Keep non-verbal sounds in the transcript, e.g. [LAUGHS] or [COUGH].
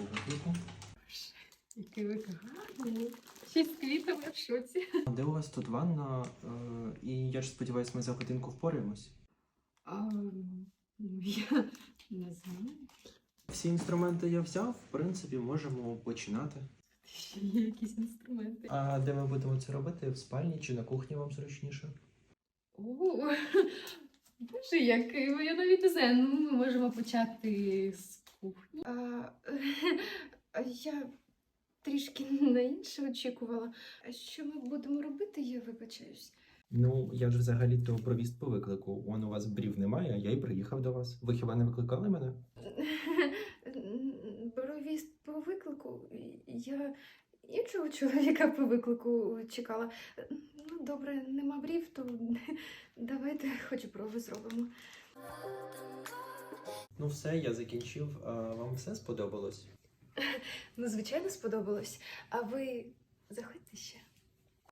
По виклику. Який ви гарний. Ще з квітами в шоці. А Де у вас тут ванна? Е, І я ж сподіваюся, ми за годинку впораємось. А, ну, я не знаю. Всі інструменти я взяв, в принципі, можемо починати. Ще є якісь інструменти. А де ми будемо це робити? В спальні чи на кухні вам зручніше? О, боже, який ви, я навіть не знаю. Ну, ми можемо почати з кухні. [LAUGHS] Я трішки на інше очікувала. А що ми будемо робити, я вибачаюсь. Ну, я ж взагалі-то провіз по виклику. Вон у вас брів немає, а я й приїхав до вас. Ви хіба не викликали мене? [LAUGHS] Бровіст по виклику. Я іншого чоловіка по виклику чекала. Ну, добре, нема брів, то [LAUGHS] давайте хоч брови зробимо. Ну все, я закінчив. А вам все сподобалось? [LAUGHS] Ну, звичайно, сподобалось. А ви заходьте ще.